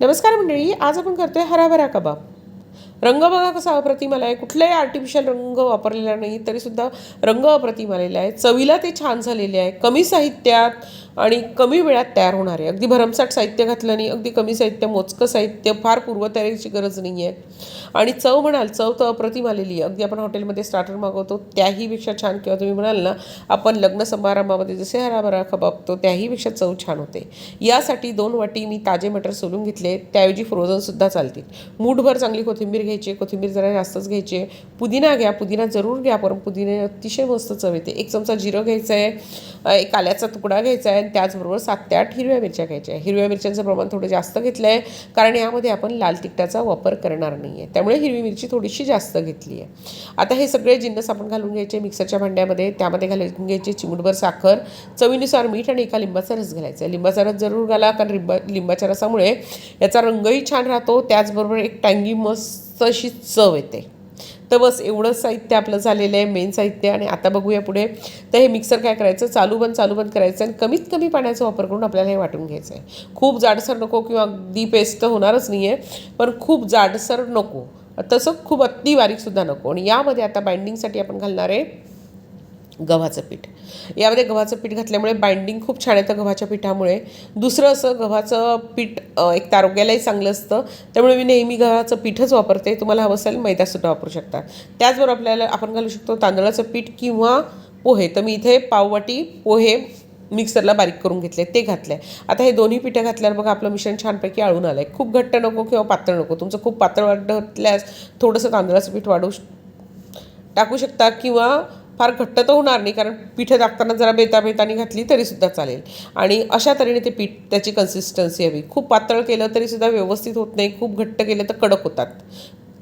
नमस्कार मंडळी आज आपण करतोय हराभरा कबाब. रंग बघा कसा अप्रतिम आला आहे. कुठलाही आर्टिफिशियल रंग वापरलेला नाही तरीसुद्धा रंग अप्रतिम आलेला आहे. चवीला ते छान झालेले आहे. कमी साहित्यात आणि कमी वेळात तयार होणार आहे. अगदी भरमसाठ साहित्य घातलं नाही अगदी कमी साहित्य मोजकं साहित्य फार पूर्वतयारीची गरज नाही आहे आणि चव म्हणाल चव तर अप्रतिम आलेली आहे. अगदी आपण हॉटेलमध्ये स्टार्टर मागवतो त्याहीपेक्षा छान किंवा तुम्ही म्हणाल ना आपण लग्न समारंभामध्ये जसे हराभरा खबाबतो त्याहीपेक्षा चव छान होते. यासाठी दोन वाटी मी ताजे मटर सोलून घेतले. त्याऐवजी फ्रोझनसुद्धा चालतील. मूठभर चांगली कोथिंबीर घ्यायची कोथिंबीर जरा जास्तच घ्यायची पुदिना घ्या पुदिना जरूर घ्या पण पुदिने अतिशय मस्त चव येते. एक चमचा जिरं घ्यायचं आहे एक आल्याचा तुकडा घ्यायचा आहे आणि त्याचबरोबर सात ते आठ हिरव्या मिरच्या घ्यायच्या आहे. हिरव्या मिरच्यांचं प्रमाण थोडं जास्त घेतलं आहे कारण यामध्ये आपण लाल तिखटाचा वापर करणार नाही आहे त्यामुळे हिरवी मिरची थोडीशी जास्त घेतली आहे. आता हे सगळे जिन्नस आपण घालून घ्यायचे मिक्सरच्या भांड्यामध्ये. त्यामध्ये घालून घ्यायचे चिमूटभर साखर चवीनुसार मीठ आणि एका लिंबाचा रस घालायचा आहे. लिंबाचा रस जरूर घाला कारण लिंबा लिंबाच्या रसामुळे याचा रंगही छान राहतो. त्याचबरोबर एक टँगी मस्त अशी चव येते. तर बस एवढंच साहित्य आपलं झालेलं आहे मेन साहित्य. आणि आता बघूया पुढे. तर हे मिक्सर काय करायचं? चालू बंद चालू बंद करायचं आणि कमीत कमी पाण्याचा वापर करून आपल्याला हे वाटून घ्यायचं आहे खूप जाडसर नको किंवा अगदी पेस्ट तर होणारच नाही आहे पण खूप जाडसर नको. तसं खूप अति बारीकसुद्धा नको. आणि यामध्ये आता बाइंडिंगसाठी आपण घालणार आहे गव्हाचं पीठ. यामध्ये गव्हाचं पीठ घातल्यामुळे बाइंडिंग खूप छान येतं गव्हाच्या पिठामुळे. दुसरं असं गव्हाचं पीठ एक तर आरोग्यालाही चांगलं असतं. त्यामुळे मी नेहमी गव्हाचं पीठच वापरते. तुम्हाला हवं असेल मैदासुद्धा वापरू शकता. त्याचबरोबर आपल्याला आपण घालू शकतो तांदळाचं पीठ किंवा पोहे. तर मी इथे पाववाटी पोहे मिक्सरला बारीक करून घेतले. ते घातले आता हे दोन्ही पिठं घातल्यावर बघा आपलं मिश्रण छानपैकी आळून आलं आहे खूप घट्ट नको किंवा पातळ नको. तुमचं खूप पातळ वाटल्यास थोडंसं तांदळाचं पीठ वाढवू टाकू शकता किंवा फार घट्ट तर होणार नाही कारण पिठं टाकताना जरा बेता बेतानी घातली तरीसुद्धा चालेल. आणि अशा तऱ्हेने ते पीठ त्याची कन्सिस्टन्सी हवी. खूप पातळ केलं तरीसुद्धा व्यवस्थित होत नाही खूप घट्ट केलं तर कडक होतात.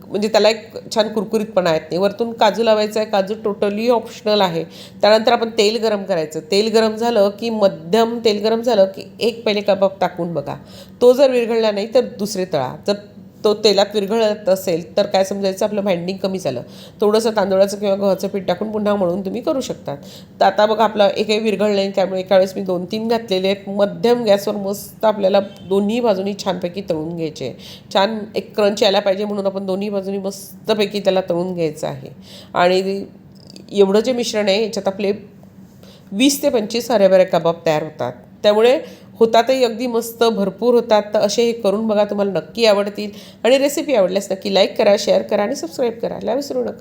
म्हणजे त्याला एक छान कुरकुरीतपणा येत नाही. वरतून काजू लावायचा आहे काजू टोटली ऑप्शनल आहे. त्यानंतर आपण तेल गरम करायचं. तेल गरम झालं की मध्यम तेल गरम झालं की एक पहिले कबाब टाकून बघा. तो जर विरघळला नाही तर दुसरे तळा. जर तो तेलात विरघळत असेल तर काय समजायचं? आपलं भांडिंग कमी झालं. थोडंसं तांदळाचं किंवा गव्हाचं पीठ टाकून पुन्हा मळून तुम्ही करू शकतात. तर आता बघा आपलं एकही विरघळलं नाही त्यामुळे एका वेळेस मी दोन तीन घातलेले आहेत. मध्यम गॅसवर मस्त आपल्याला दोन्ही बाजूनी छानपैकी तळून घ्यायचे छान एक क्रंच यायला पाहिजे म्हणून आपण दोन्ही बाजूनी मस्तपैकी त्याला तळून घ्यायचं आहे. आणि एवढं जे मिश्रण आहे याच्यात आपले वीस ते पंचवीस हऱ्याभऱ्या कबाब तयार होतात. त्यामुळे होतातही अगदी मस्त भरपूर होतात. तर असे हे करून बघा तुम्हाला नक्की आवडतील. आणि रेसिपी आवडल्यास नक्की लाईक करा शेअर करा आणि सबस्क्राईब करायला विसरू नका.